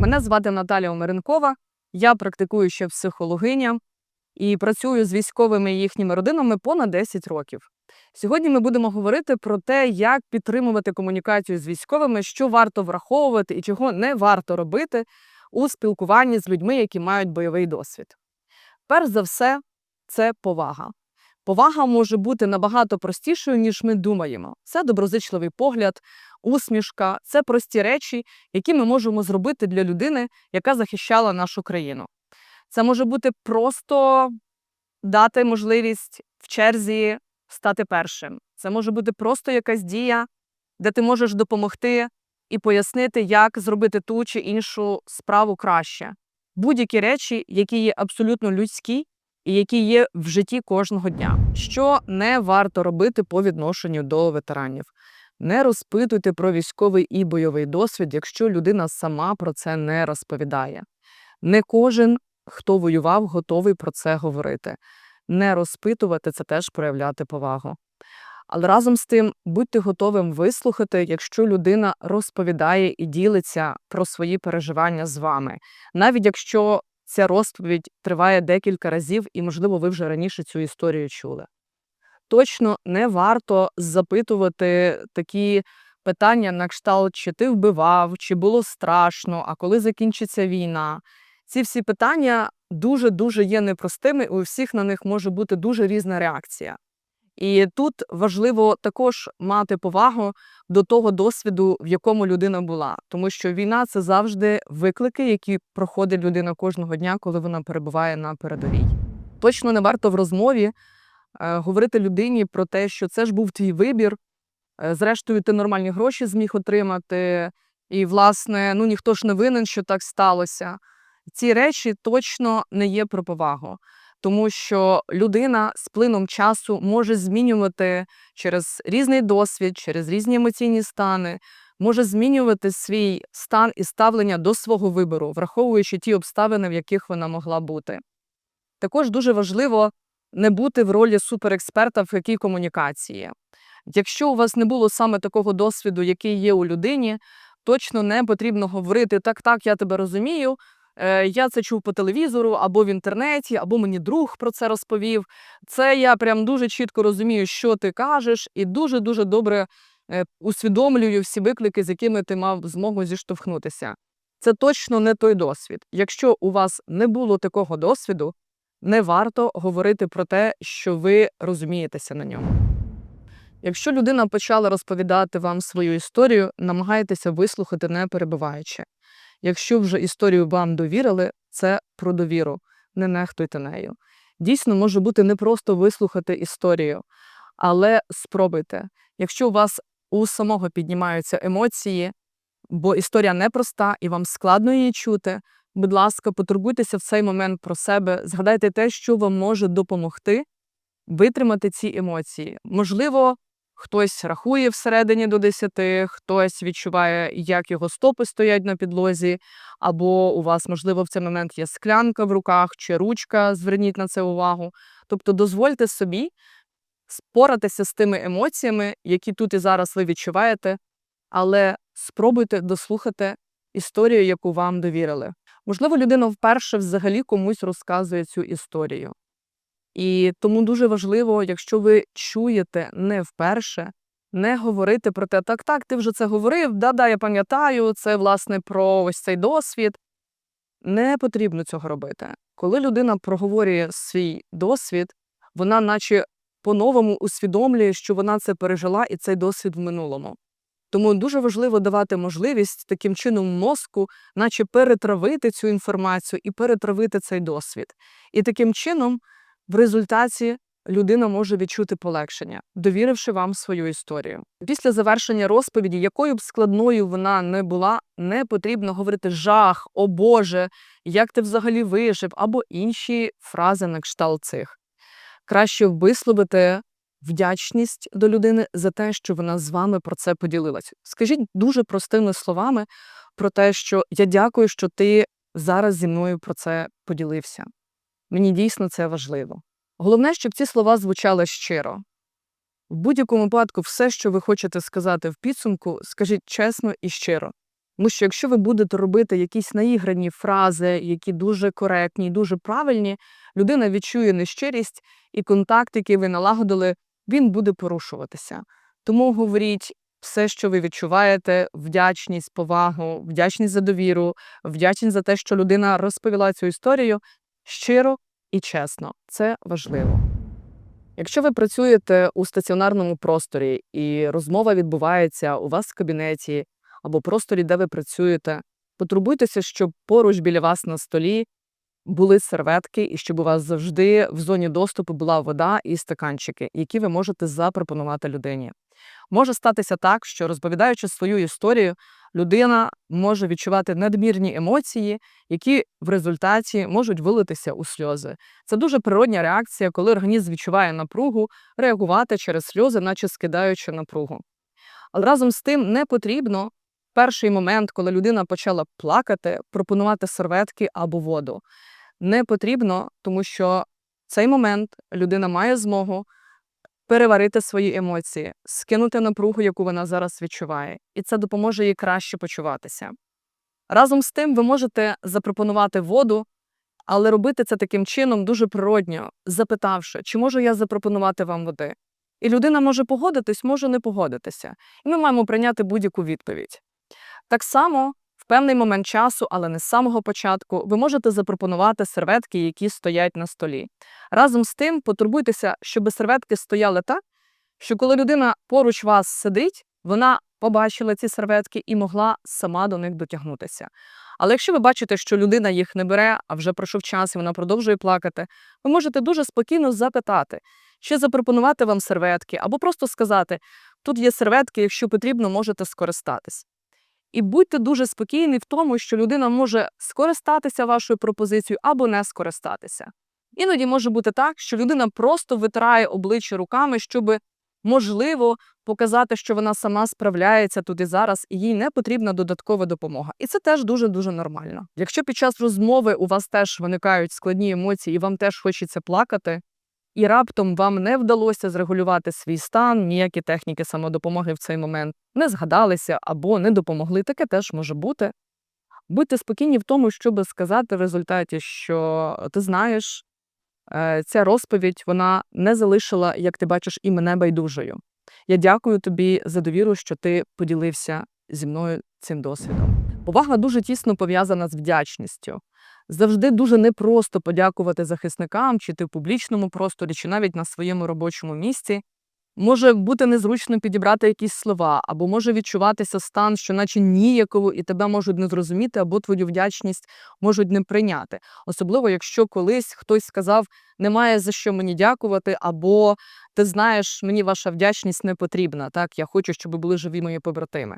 Мене звати Наталя Омеренкова, я практикуюча психологиня і працюю з військовими і їхніми родинами понад 10 років. Сьогодні ми будемо говорити про те, як підтримувати комунікацію з військовими, що варто враховувати і чого не варто робити у спілкуванні з людьми, які мають бойовий досвід. Перш за все, це повага. Повага може бути набагато простішою, ніж ми думаємо. Це доброзичливий погляд, усмішка, це прості речі, які ми можемо зробити для людини, яка захищала нашу країну. Це може бути просто дати можливість в черзі стати першим. Це може бути просто якась дія, де ти можеш допомогти і пояснити, як зробити ту чи іншу справу краще. Будь-які речі, які є абсолютно людські і які є в житті кожного дня. Що не варто робити по відношенню до ветеранів? Не розпитуйте про військовий і бойовий досвід, якщо людина сама про це не розповідає. Не кожен, хто воював, готовий про це говорити. Не розпитувати це теж проявляти повагу. Але разом з тим будьте готовим вислухати, якщо людина розповідає і ділиться про свої переживання з вами, навіть якщо ця розповідь триває декілька разів, і, можливо, ви вже раніше цю історію чули. Точно не варто запитувати такі питання на кшталт, чи ти вбивав, чи було страшно, а коли закінчиться війна. Ці всі питання дуже-дуже є непростими, і у всіх на них може бути дуже різна реакція. І тут важливо також мати повагу до того досвіду, в якому людина була, тому що війна це завжди виклики, які проходить людина кожного дня, коли вона перебуває на передовій. Точно не варто в розмові говорити людині про те, що це ж був твій вибір. е, Зрештою, ти нормальні гроші зміг отримати, і, власне, ну ніхто ж не винен, що так сталося. Ці речі точно не є про повагу тому що людина з плином часу може змінювати через різний досвід, через різні емоційні стани, може змінювати свій стан і ставлення до свого вибору, враховуючи ті обставини, в яких вона могла бути. Також дуже важливо не бути в ролі суперексперта в якій комунікації. Якщо у вас не було саме такого досвіду, який є у людині, точно не потрібно говорити так, так, я тебе розумію. Е, Я це чув по телевізору або в інтернеті, або мені друг про це розповів. Це я прям дуже чітко розумію, що ти кажеш, і дуже дуже добре е, усвідомлюю всі виклики, з якими ти мав змогу зіштовхнутися. Це точно не той досвід. Якщо у вас не було такого досвіду, не варто говорити про те, що ви розумієтеся на ньому. Якщо людина почала розповідати вам свою історію, намагайтеся вислухати, не перебиваючи. Якщо вже історію вам довірили, це про довіру, не нехтуйте нею. Дійсно, може бути не просто вислухати історію, але спробуйте. Якщо у вас у самого піднімаються емоції, бо історія непроста і вам складно її чути, будь ласка, потурбуйтеся в цей момент про себе, згадайте те, що вам може допомогти витримати ці емоції. Можливо, Хтось рахує всередині до 10, хтось відчуває, як його стопи стоять на підлозі, або у вас, можливо, в цей момент є склянка в руках чи ручка, зверніть на це увагу. Тобто дозвольте собі споратися з тими емоціями, які тут і зараз ви відчуваєте, але спробуйте дослухати історію, яку вам довірили. Можливо, людина вперше взагалі комусь розказує цю історію. І тому дуже важливо, якщо ви чуєте не вперше, не говорити про те, так, так, ти вже це говорив, да-да, я пам'ятаю, це власне про ось цей досвід. Не потрібно цього робити. Коли людина проговорює свій досвід, вона, наче по-новому усвідомлює, що вона це пережила і цей досвід в минулому. Тому дуже важливо давати можливість таким чином мозку, наче перетравити цю інформацію і перетравити цей досвід. І таким чином. В результаті людина може відчути полегшення, довіривши вам свою історію. Після завершення розповіді, якою б складною вона не була, не потрібно говорити жах, о Боже, як ти взагалі вижив, або інші фрази на кшталт цих. Краще висловити вдячність до людини за те, що вона з вами про це поділилась. Скажіть дуже простими словами про те, що я дякую, що ти зараз зі мною про це поділився. Мені дійсно це важливо. Головне, щоб ці слова звучали щиро. В будь-якому випадку, все, що ви хочете сказати в підсумку, скажіть чесно і щиро. Тому що якщо ви будете робити якісь наіграні фрази, які дуже коректні, дуже правильні, людина відчує нещирість, і контакт, який ви налагодили, він буде порушуватися. Тому говоріть все, що ви відчуваєте, вдячність, повагу, вдячність за довіру, вдячність за те, що людина розповіла цю історію щиро і чесно. Це важливо. Якщо ви працюєте у стаціонарному просторі і розмова відбувається у вас в кабінеті або просторі, де ви працюєте, потурбуйтеся, щоб поруч біля вас на столі були серветки і щоб у вас завжди в зоні доступу була вода і стаканчики, які ви можете запропонувати людині. Може статися так, що розповідаючи свою історію, людина може відчувати надмірні емоції, які в результаті можуть вилитися у сльози. Це дуже природня реакція, коли організм відчуває напругу, реагувати через сльози, наче скидаючи напругу. Але разом з тим не потрібно перший момент, коли людина почала плакати, пропонувати серветки або воду. Не потрібно, тому що в цей момент людина має змогу переварити свої емоції, скинути напругу, яку вона зараз відчуває, і це допоможе їй краще почуватися. Разом з тим, ви можете запропонувати воду, але робити це таким чином дуже природньо, запитавши, чи можу я запропонувати вам води. І людина може погодитись, може не погодитися. І ми маємо прийняти будь-яку відповідь. Так само, в певний момент часу, але не з самого початку, ви можете запропонувати серветки, які стоять на столі. Разом з тим, потурбуйтеся, щоб серветки стояли так, що коли людина поруч вас сидить, вона побачила ці серветки і могла сама до них дотягнутися. Але якщо ви бачите, що людина їх не бере, а вже пройшов час і вона продовжує плакати, ви можете дуже спокійно запитати, чи запропонувати вам серветки, або просто сказати: тут є серветки, якщо потрібно, можете скористатись. І будьте дуже спокійні в тому, що людина може скористатися вашою пропозицією або не скористатися. Іноді може бути так, що людина просто витирає обличчя руками, щоб, можливо, показати, що вона сама справляється тут і зараз, і їй не потрібна додаткова допомога. І це теж дуже дуже нормально. Якщо під час розмови у вас теж виникають складні емоції, і вам теж хочеться плакати, і раптом вам не вдалося зрегулювати свій стан, ніякі техніки самодопомоги в цей момент не згадалися або не допомогли, таке теж може бути. Будьте спокійні в тому, щоб сказати в результаті, що ти знаєш, е, ця розповідь вона не залишила, як ти бачиш, і мене байдужою. Я дякую тобі за довіру, що ти поділився зі мною цим досвідом. Повага дуже тісно пов'язана з вдячністю. Завжди дуже непросто подякувати захисникам, чи ти в публічному просторі, чи навіть на своєму робочому місці. Може бути незручно підібрати якісь слова, або може відчуватися стан, що наче ніяково, і тебе можуть не зрозуміти, або твою вдячність можуть не прийняти. Особливо, якщо колись хтось сказав, немає за що мені дякувати, або ти знаєш, мені ваша вдячність не потрібна. Так, я хочу, щоб були живі мої побратими.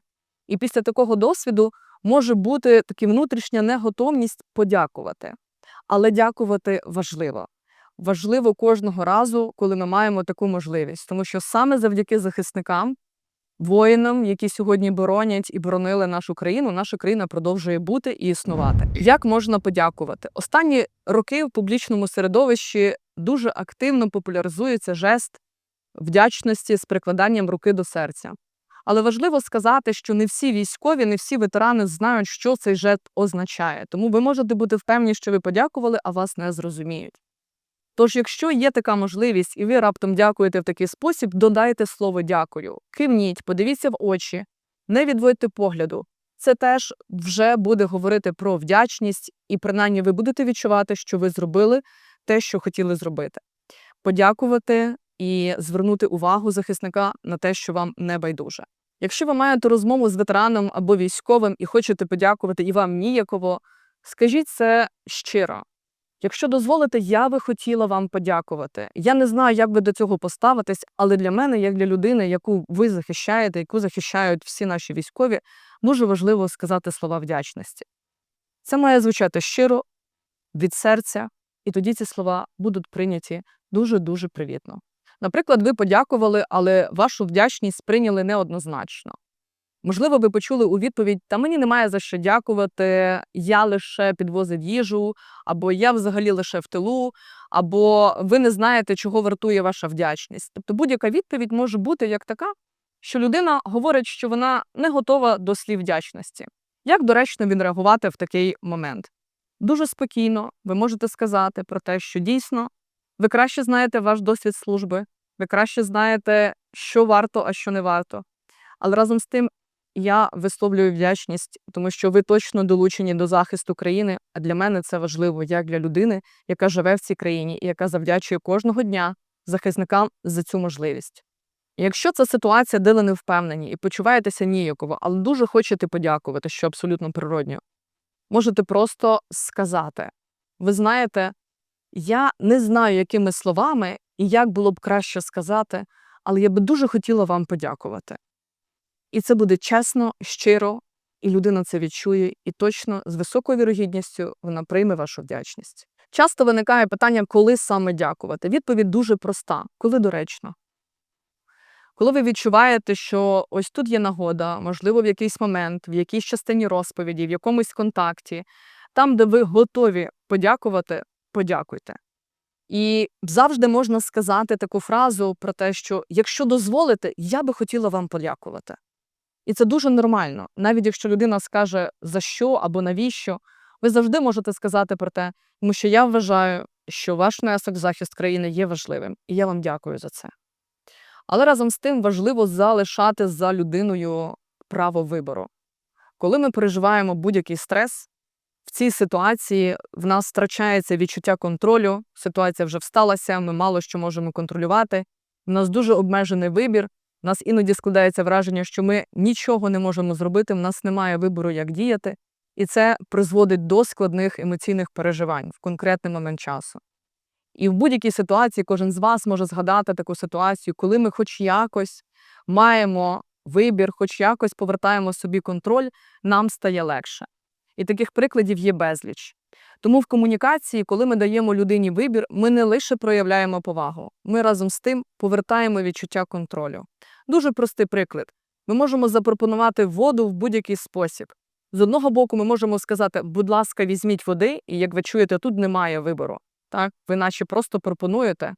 І після такого досвіду може бути така внутрішня неготовність подякувати. Але дякувати важливо. Важливо кожного разу, коли ми маємо таку можливість, тому що саме завдяки захисникам, воїнам, які сьогодні боронять і боронили нашу країну, наша країна продовжує бути і існувати. Як можна подякувати? Останні роки в публічному середовищі дуже активно популяризується жест вдячності з прикладанням руки до серця. Але важливо сказати, що не всі військові, не всі ветерани знають, що цей жест означає. Тому ви можете бути впевнені, що ви подякували, а вас не зрозуміють. Тож, якщо є така можливість, і ви раптом дякуєте в такий спосіб, додайте слово дякую, кивніть, подивіться в очі, не відводьте погляду. Це теж вже буде говорити про вдячність, і принаймні ви будете відчувати, що ви зробили те, що хотіли зробити. Подякувати і звернути увагу захисника на те, що вам не байдуже. Якщо ви маєте розмову з ветераном або військовим і хочете подякувати і вам ніяково, скажіть це щиро. Якщо дозволите, я би хотіла вам подякувати. Я не знаю, як ви до цього поставитесь, але для мене, як для людини, яку ви захищаєте, яку захищають всі наші військові, дуже важливо сказати слова вдячності. Це має звучати щиро, від серця, і тоді ці слова будуть прийняті дуже-дуже привітно. Наприклад, ви подякували, але вашу вдячність сприйняли неоднозначно. Можливо, ви почули у відповідь: Та мені немає за що дякувати, я лише підвозив їжу, або я взагалі лише в тилу, або ви не знаєте, чого вартує ваша вдячність. Тобто будь-яка відповідь може бути як така, що людина говорить, що вона не готова до слів вдячності. Як доречно відреагувати в такий момент? Дуже спокійно ви можете сказати про те, що дійсно ви краще знаєте ваш досвід служби, ви краще знаєте, що варто, а що не варто. Але разом з тим я висловлюю вдячність, тому що ви точно долучені до захисту країни. А для мене це важливо як для людини, яка живе в цій країні і яка завдячує кожного дня захисникам за цю можливість. Якщо це ситуація, де ви не впевнені і почуваєтеся ніяково, але дуже хочете подякувати, що абсолютно природньо, можете просто сказати: ви знаєте, я не знаю, якими словами і як було б краще сказати, але я би дуже хотіла вам подякувати. І це буде чесно, щиро, і людина це відчує, і точно з високою вірогідністю вона прийме вашу вдячність. Часто виникає питання, коли саме дякувати. Відповідь дуже проста, коли доречно. Коли ви відчуваєте, що ось тут є нагода, можливо, в якийсь момент, в якійсь частині розповіді, в якомусь контакті, там, де ви готові подякувати, подякуйте. І завжди можна сказати таку фразу про те, що якщо дозволите, я би хотіла вам подякувати. І це дуже нормально. Навіть якщо людина скаже за що або навіщо, ви завжди можете сказати про те, тому що я вважаю, що ваш внесок в захист країни є важливим, і я вам дякую за це. Але разом з тим важливо залишати за людиною право вибору. Коли ми переживаємо будь-який стрес, в цій ситуації в нас втрачається відчуття контролю, ситуація вже всталася, ми мало що можемо контролювати. У нас дуже обмежений вибір. У нас іноді складається враження, що ми нічого не можемо зробити, в нас немає вибору, як діяти, і це призводить до складних емоційних переживань в конкретний момент часу. І в будь-якій ситуації кожен з вас може згадати таку ситуацію, коли ми хоч якось маємо вибір, хоч якось повертаємо собі контроль, нам стає легше. І таких прикладів є безліч. Тому в комунікації, коли ми даємо людині вибір, ми не лише проявляємо повагу, ми разом з тим повертаємо відчуття контролю. Дуже простий приклад. Ми можемо запропонувати воду в будь-який спосіб. З одного боку, ми можемо сказати, будь ласка, візьміть води, і як ви чуєте, тут немає вибору. Так, ви наче просто пропонуєте.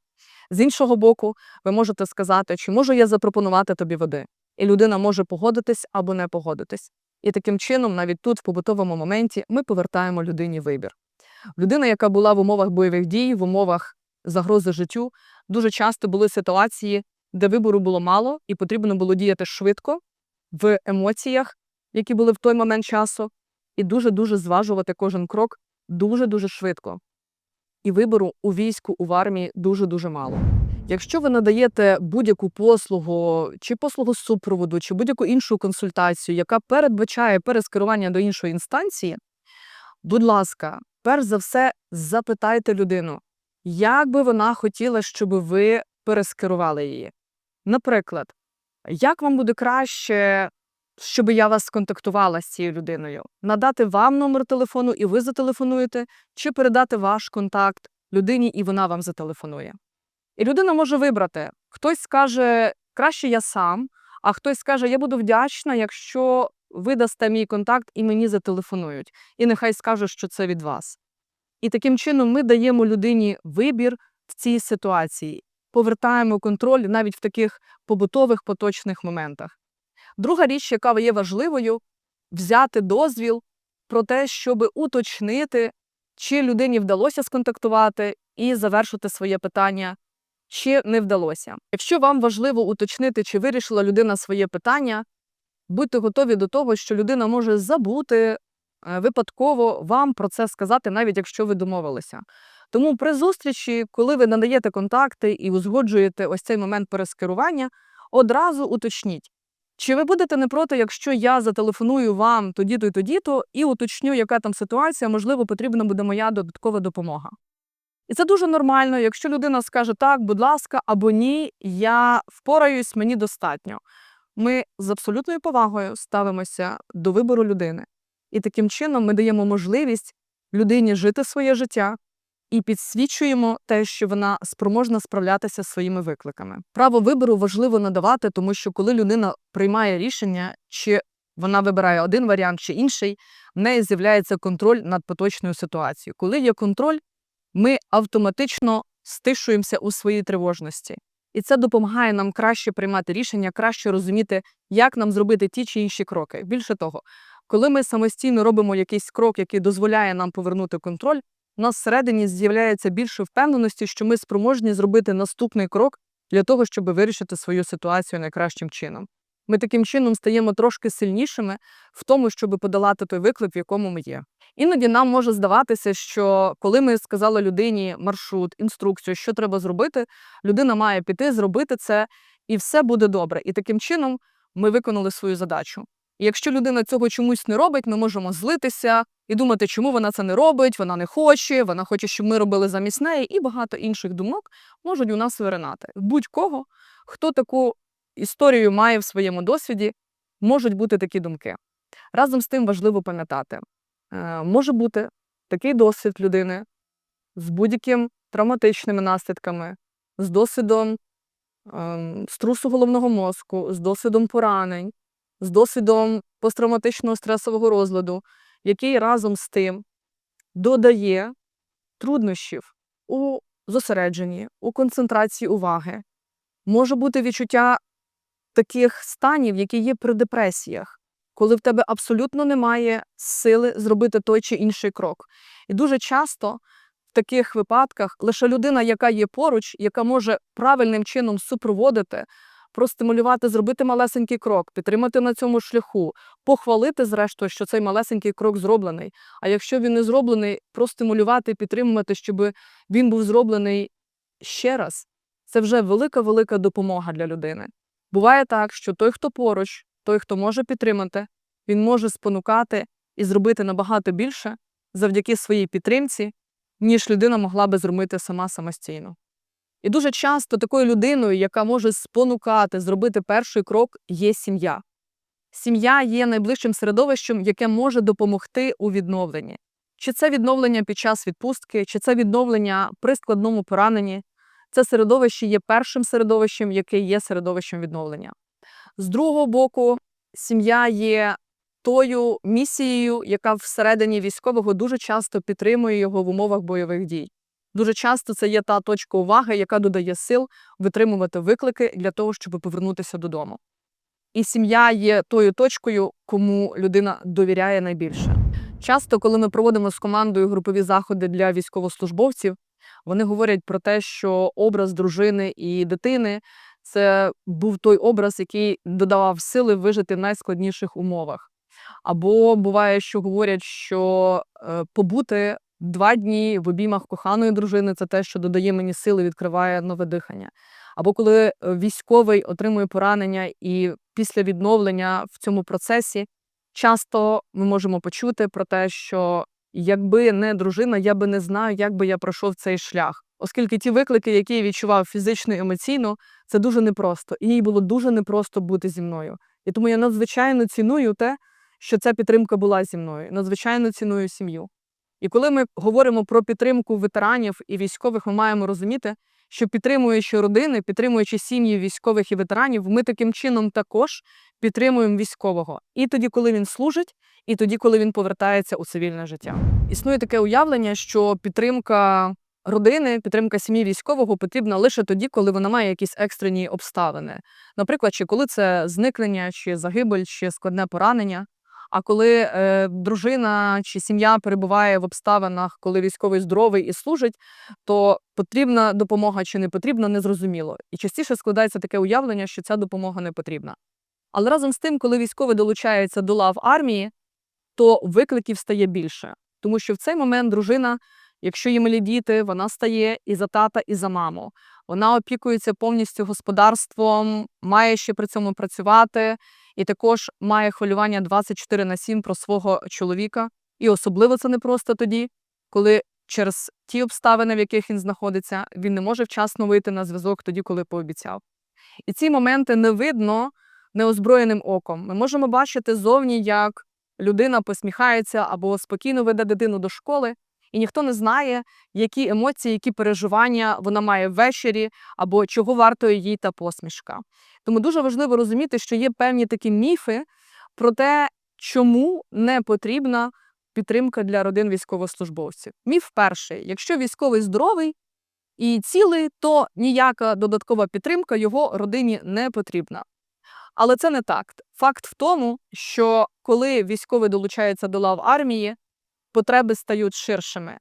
З іншого боку, ви можете сказати, чи можу я запропонувати тобі води. І людина може погодитись або не погодитись. І таким чином, навіть тут, в побутовому моменті, ми повертаємо людині вибір. Людина, яка була в умовах бойових дій, в умовах загрози життю, дуже часто були ситуації, де вибору було мало, і потрібно було діяти швидко в емоціях, які були в той момент часу, і дуже-дуже зважувати кожен крок дуже-дуже швидко. І вибору у війську, у армії дуже-дуже мало. Якщо ви надаєте будь-яку послугу, чи послугу супроводу, чи будь-яку іншу консультацію, яка передбачає перескерування до іншої інстанції, будь ласка, перш за все, запитайте людину, як би вона хотіла, щоб ви перескерували її. Наприклад, як вам буде краще, щоб я вас сконтактувала з цією людиною? Надати вам номер телефону, і ви зателефонуєте, чи передати ваш контакт людині, і вона вам зателефонує. І людина може вибрати. Хтось скаже, краще я сам, а хтось скаже, я буду вдячна, якщо ви дасте мій контакт і мені зателефонують. І нехай скажуть, що це від вас. І таким чином ми даємо людині вибір в цій ситуації, повертаємо контроль навіть в таких побутових поточних моментах. Друга річ, яка є важливою, взяти дозвіл про те, щоб уточнити, чи людині вдалося сконтактувати і завершити своє питання, чи не вдалося. Якщо вам важливо уточнити, чи вирішила людина своє питання, будьте готові до того, що людина може забути е, випадково вам про це сказати, навіть якщо ви домовилися. Тому при зустрічі, коли ви надаєте контакти і узгоджуєте ось цей момент перескерування, одразу уточніть. Чи ви будете не проти, якщо я зателефоную вам тоді-то і тоді-то і уточню, яка там ситуація, можливо, потрібна буде моя додаткова допомога. І це дуже нормально, якщо людина скаже так, будь ласка, або ні, я впораюсь, мені достатньо. Ми з абсолютною повагою ставимося до вибору людини. І таким чином ми даємо можливість людині жити своє життя і підсвічуємо те, що вона спроможна справлятися зі своїми викликами. Право вибору важливо надавати, тому що коли людина приймає рішення, чи вона вибирає один варіант чи інший, в неї з'являється контроль над поточною ситуацією. Коли є контроль, ми автоматично стишуємося у своїй тривожності. І це допомагає нам краще приймати рішення, краще розуміти, як нам зробити ті чи інші кроки. Більше того, Коли ми самостійно робимо якийсь крок, який дозволяє нам повернути контроль, у нас всередині з'являється більше впевненості, що ми спроможні зробити наступний крок для того, щоб вирішити свою ситуацію найкращим чином. Ми таким чином стаємо трошки сильнішими в тому, щоб подолати той виклик, в якому ми є. Іноді нам може здаватися, що коли ми сказали людині маршрут, інструкцію, що треба зробити, людина має піти, зробити це, і все буде добре. І таким чином ми виконали свою задачу. І якщо людина цього чомусь не робить, ми можемо злитися і думати, чому вона це не робить, вона не хоче, вона хоче, щоб ми робили замість неї, і багато інших думок можуть у нас виринати. Будь-кого, хто таку історію має в своєму досвіді, можуть бути такі думки. Разом з тим важливо пам'ятати, е, може бути такий досвід людини з будь-яким травматичними наслідками, з досвідом ем, струсу головного мозку, з досвідом поранень, з досвідом посттравматичного стресового розладу, який разом з тим додає труднощів у зосередженні, у концентрації уваги. Може бути відчуття таких станів, які є при депресіях, коли в тебе абсолютно немає сили зробити той чи інший крок. І дуже часто в таких випадках лише людина, яка є поруч, яка може правильним чином супроводити, простимулювати, зробити малесенький крок, підтримати на цьому шляху, похвалити, зрештою, що цей малесенький крок зроблений. А якщо він не зроблений, простимулювати, підтримувати, щоб він був зроблений ще раз. Це вже велика велика допомога для людини. Буває так, що той, хто поруч, той, хто може підтримати, він може спонукати і зробити набагато більше завдяки своїй підтримці, ніж людина могла би зробити сама самостійно. І дуже часто такою людиною, яка може спонукати зробити перший крок, є сім'я. Сім'я є найближчим середовищем, яке може допомогти у відновленні. Чи це відновлення під час відпустки, чи це відновлення при складному пораненні, це середовище є першим середовищем, яке є середовищем відновлення. З другого боку, сім'я є тою місією, яка всередині військового дуже часто підтримує його в умовах бойових дій. Дуже часто це є та точка уваги, яка додає сил витримувати виклики для того, щоб повернутися додому. І сім'я є тою точкою, кому людина довіряє найбільше. Часто, коли ми проводимо з командою групові заходи для військовослужбовців, вони говорять про те, що образ дружини і дитини це був той образ, який додавав сили вижити в найскладніших умовах. Або буває, що говорять, що е, побути два дні в обіймах коханої дружини це те, що додає мені сили, відкриває нове дихання. Або коли е, військовий отримує поранення і після відновлення в цьому процесі часто ми можемо почути про те, що якби не дружина, я би не знаю, як би я пройшов цей шлях. Оскільки ті виклики, які я відчував фізично і емоційно, це дуже непросто. І їй було дуже непросто бути зі мною. І тому я надзвичайно ціную те, що ця підтримка була зі мною. Надзвичайно ціную сім'ю. І коли ми говоримо про підтримку ветеранів і військових, ми маємо розуміти, що підтримуючи родини, підтримуючи сім'ї військових і ветеранів, ми таким чином також підтримуємо військового і тоді, коли він служить, і тоді, коли він повертається у цивільне життя. Існує таке уявлення, що підтримка родини, підтримка сім'ї військового потрібна лише тоді, коли вона має якісь екстрені обставини. Наприклад, чи коли це зникнення, чи загибель, чи складне поранення. А коли е, дружина чи сім'я перебуває в обставинах, коли військовий здоровий і служить, то потрібна допомога чи не потрібна, незрозуміло. І частіше складається таке уявлення, що ця допомога не потрібна. Але разом з тим, коли військовий долучається до лав армії, то викликів стає більше, тому що в цей момент дружина, якщо є малі діти, вона стає і за тата, і за маму. Вона опікується повністю господарством, має ще при цьому працювати, і також має хвилювання 24 на 7 про свого чоловіка. І особливо це не просто тоді, коли через ті обставини, в яких він знаходиться, він не може вчасно вийти на зв'язок тоді, коли пообіцяв. І ці моменти не видно неозброєним оком. Ми можемо бачити зовні, як людина посміхається або спокійно веде дитину до школи, і ніхто не знає, які емоції, які переживання вона має ввечері, або чого вартує їй та посмішка. Тому дуже важливо розуміти, що є певні такі міфи про те, чому не потрібна підтримка для родин військовослужбовців. Міф перший: якщо військовий здоровий і цілий, то ніяка додаткова підтримка його родині не потрібна. Але це не так. Факт в тому, що коли військовий долучається до лав армії, потреби стають ширшими.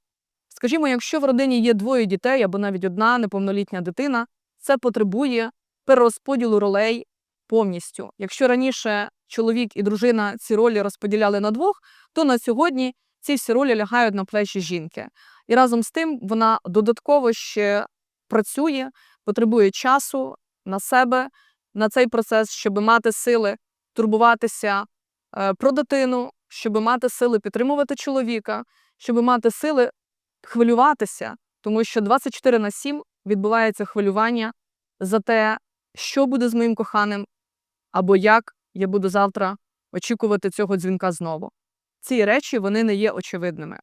Скажімо, якщо в родині є двоє дітей або навіть одна неповнолітня дитина, це потребує перерозподілу ролей повністю. Якщо раніше чоловік і дружина ці ролі розподіляли на двох, то на сьогодні ці всі ролі лягають на плечі жінки. І разом з тим вона додатково ще працює, потребує часу на себе, на цей процес, щоб мати сили турбуватися е, про дитину, щоб мати сили підтримувати чоловіка, щоб мати сили хвилюватися, тому що 24 на 7 відбувається хвилювання за те, що буде з моїм коханим, або як я буду завтра очікувати цього дзвінка знову. Ці речі вони не є очевидними.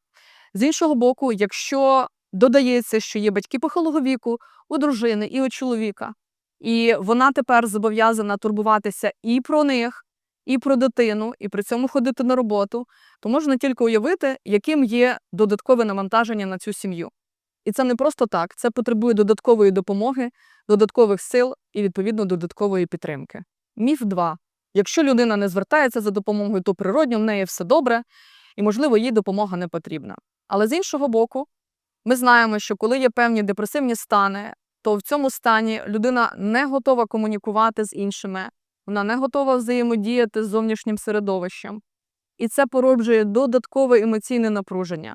З іншого боку, якщо додається, що є батьки похилого віку у дружини і у чоловіка, і вона тепер зобов'язана турбуватися і про них, і про дитину, і при цьому ходити на роботу, то можна тільки уявити, яким є додаткове навантаження на цю сім'ю. І це не просто так, це потребує додаткової допомоги, додаткових сил і, відповідно, додаткової підтримки. Міф 2. Якщо людина не звертається за допомогою, то природньо в неї все добре, і, можливо, їй допомога не потрібна. Але з іншого боку, ми знаємо, що коли є певні депресивні стани, то в цьому стані людина не готова комунікувати з іншими, вона не готова взаємодіяти з зовнішнім середовищем. І це породжує додаткове емоційне напруження,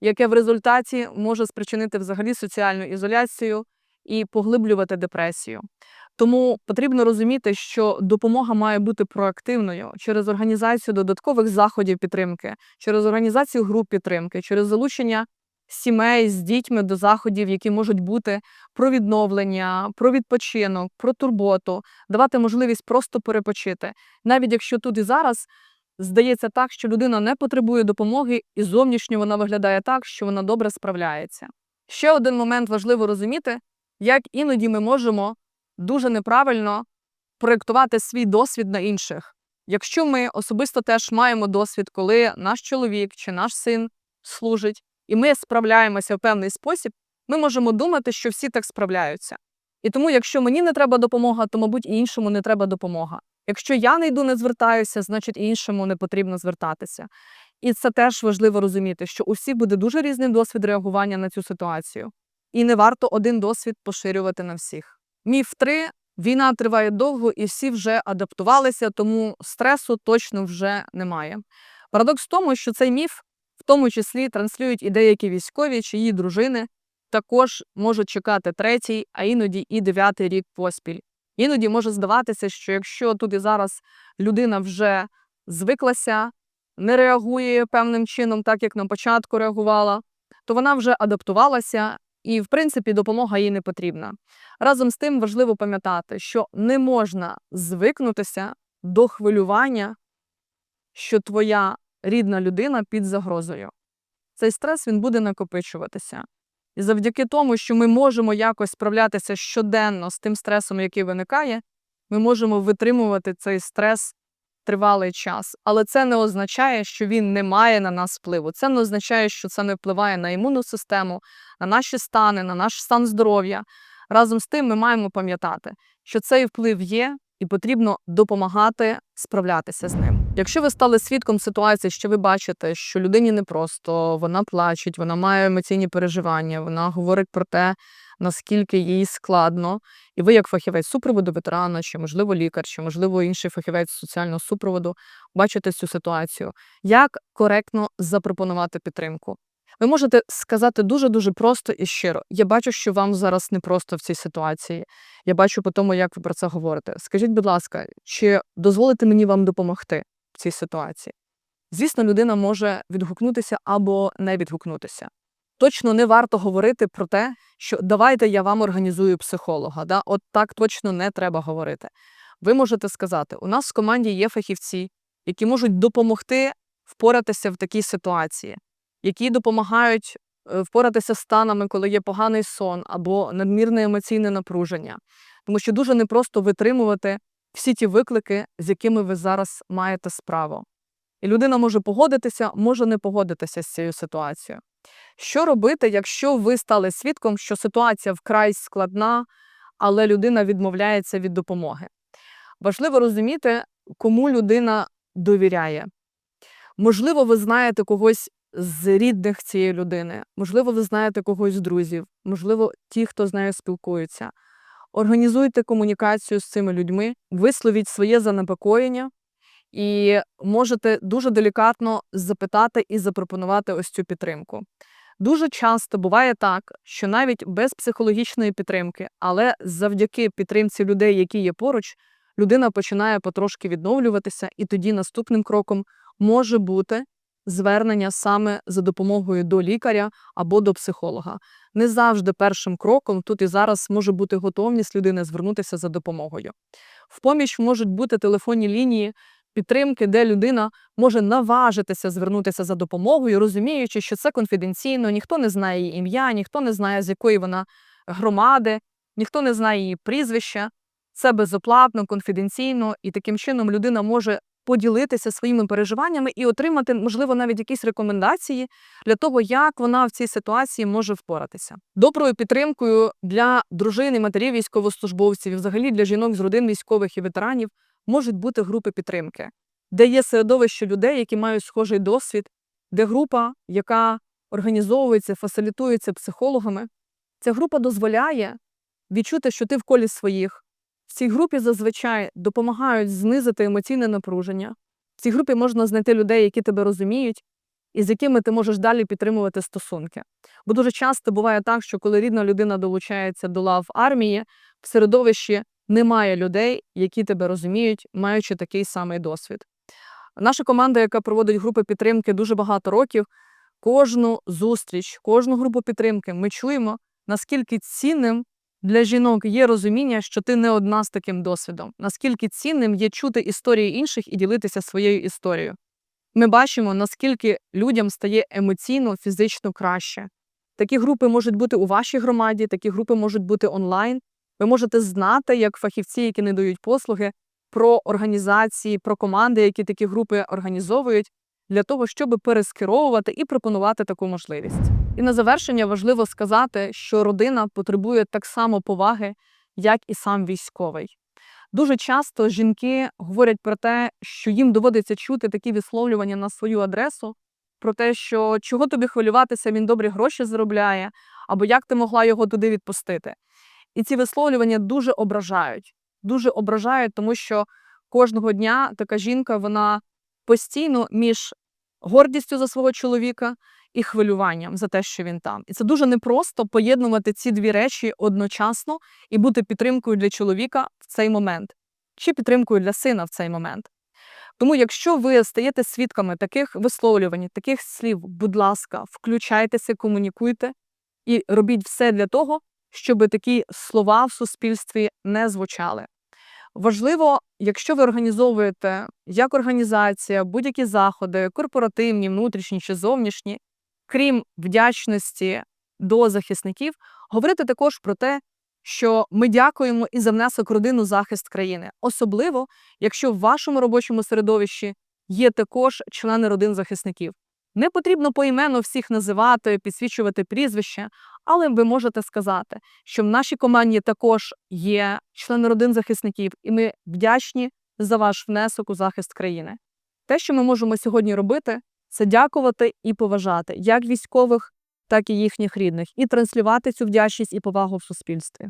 яке в результаті може спричинити взагалі соціальну ізоляцію і поглиблювати депресію. Тому потрібно розуміти, що допомога має бути проактивною через організацію додаткових заходів підтримки, через організацію груп підтримки, через залучення сімей з дітьми до заходів, які можуть бути про відновлення, про відпочинок, про турботу, давати можливість просто перепочити, навіть якщо тут і зараз. Здається так, що людина не потребує допомоги, і зовнішньо вона виглядає так, що вона добре справляється. Ще один момент важливо розуміти, як іноді ми можемо дуже неправильно проєктувати свій досвід на інших. Якщо ми особисто теж маємо досвід, коли наш чоловік чи наш син служить, і ми справляємося в певний спосіб, ми можемо думати, що всі так справляються. І тому, якщо мені не треба допомога, то, мабуть, і іншому не треба допомога. Якщо я не йду, не звертаюся, значить іншому не потрібно звертатися. І це теж важливо розуміти, що у всіх буде дуже різний досвід реагування на цю ситуацію. І не варто один досвід поширювати на всіх. Міф 3. Війна триває довго і всі вже адаптувалися, тому стресу точно вже немає. Парадокс в тому, що цей міф тому числі транслюють і деякі військові, чиї дружини також можуть чекати третій, а іноді і дев'ятий рік поспіль. Іноді може здаватися, що якщо тут і зараз людина вже звиклася, не реагує певним чином, так як на початку реагувала, то вона вже адаптувалася і, в принципі, допомога їй не потрібна. Разом з тим важливо пам'ятати, що не можна звикнутися до хвилювання, що твоя рідна людина під загрозою. Цей стрес він буде накопичуватися. І завдяки тому, що ми можемо якось справлятися щоденно з тим стресом, який виникає, ми можемо витримувати цей стрес тривалий час. Але це не означає, що він не має на нас впливу. Це не означає, що це не впливає на імунну систему, на наші стани, на наш стан здоров'я. Разом з тим, ми маємо пам'ятати, що цей вплив є, і потрібно допомагати справлятися з ним. Якщо ви стали свідком ситуації, що ви бачите, що людині непросто, вона плаче, вона має емоційні переживання, вона говорить про те, наскільки їй складно, і ви, як фахівець супроводу ветерана, чи можливо лікар, чи можливо інший фахівець соціального супроводу, бачите цю ситуацію, як коректно запропонувати підтримку. Ви можете сказати дуже-дуже просто і щиро. Я бачу, що вам зараз непросто в цій ситуації. Я бачу по тому, як ви про це говорите. Скажіть, будь ласка, чи дозволите мені вам допомогти цій ситуації? Звісно, людина може відгукнутися або не відгукнутися. Точно не варто говорити про те, що давайте я вам організую психолога. Да? От так точно не треба говорити. Ви можете сказати, у нас в команді є фахівці, які можуть допомогти впоратися в такій ситуації які допомагають е, впоратися з станами, коли є поганий сон або надмірне емоційне напруження, тому що дуже непросто витримувати всі ті виклики, з якими ви зараз маєте справу. І людина може погодитися, може не погодитися з цією ситуацією. Що робити, якщо ви стали свідком, що ситуація вкрай складна, але людина відмовляється від допомоги? Важливо розуміти, кому людина довіряє. Можливо, ви знаєте когось з рідних цієї людини, можливо, ви знаєте когось з друзів, можливо, ті, хто з нею спілкується. Організуйте комунікацію з цими людьми, висловіть своє занепокоєння і можете дуже делікатно запитати і запропонувати ось цю підтримку. Дуже часто буває так, що навіть без психологічної підтримки, але завдяки підтримці людей, які є поруч, людина починає потрошки відновлюватися, і тоді наступним кроком може бути звернення саме за допомогою до лікаря або до психолога. Не завжди першим кроком тут і зараз може бути готовність людини звернутися за допомогою. В поміч можуть бути телефонні лінії підтримки, де людина може наважитися звернутися за допомогою, розуміючи, що це конфіденційно, ніхто не знає її ім'я, ніхто не знає, з якої вона громади, ніхто не знає її прізвища. Це безоплатно, конфіденційно, і таким чином людина може поділитися своїми переживаннями і отримати, можливо, навіть якісь рекомендації для того, як вона в цій ситуації може впоратися. Доброю підтримкою для дружин і матерів військовослужбовців, і взагалі для жінок з родин військових і ветеранів можуть бути групи підтримки, де є середовище людей, які мають схожий досвід, де група, яка організовується, фасилітується психологами, ця група дозволяє відчути, що ти в колі своїх. Цій групі зазвичай допомагають знизити емоційне напруження. В цій групі можна знайти людей, які тебе розуміють, і з якими ти можеш далі підтримувати стосунки. Бо дуже часто буває так, що коли рідна людина долучається до лав армії, в середовищі немає людей, які тебе розуміють, маючи такий самий досвід. Наша команда, яка проводить групи підтримки дуже багато років, кожну зустріч, кожну групу підтримки ми чуємо, наскільки цінним для жінок є розуміння, що ти не одна з таким досвідом, наскільки цінним є чути історії інших і ділитися своєю історією. Ми бачимо, наскільки людям стає емоційно, фізично краще. Такі групи можуть бути у вашій громаді, такі групи можуть бути онлайн. Ви можете знати, як фахівці, які не дають послуги, про організації, про команди, які такі групи організовують, для того, щоб перескеровувати і пропонувати таку можливість. І на завершення важливо сказати, що родина потребує так само поваги, як і сам військовий. Дуже часто жінки говорять про те, що їм доводиться чути такі висловлювання на свою адресу, про те, що чого тобі хвилюватися, він добрі гроші заробляє, або як ти могла його туди відпустити. І ці висловлювання дуже ображають. Дуже ображають, тому що кожного дня така жінка вона постійно між гордістю за свого чоловіка і хвилюванням за те, що він там. І це дуже непросто поєднувати ці дві речі одночасно і бути підтримкою для чоловіка в цей момент, чи підтримкою для сина в цей момент. Тому, якщо ви стаєте свідками таких висловлювань, таких слів, будь ласка, включайтеся, комунікуйте і робіть все для того, щоб такі слова в суспільстві не звучали. Важливо, якщо ви організовуєте як організація будь-які заходи, корпоративні, внутрішні чи зовнішні, крім вдячності до захисників, говорити також про те, що ми дякуємо і за внесок родину захист країни, особливо якщо в вашому робочому середовищі є також члени родин захисників. Не потрібно поіменно всіх називати, підсвічувати прізвище, але ви можете сказати, що в нашій команді також є члени родин захисників, і ми вдячні за ваш внесок у захист країни. Те, що ми можемо сьогодні робити, це дякувати і поважати як військових, так і їхніх рідних, і транслювати цю вдячність і повагу в суспільстві.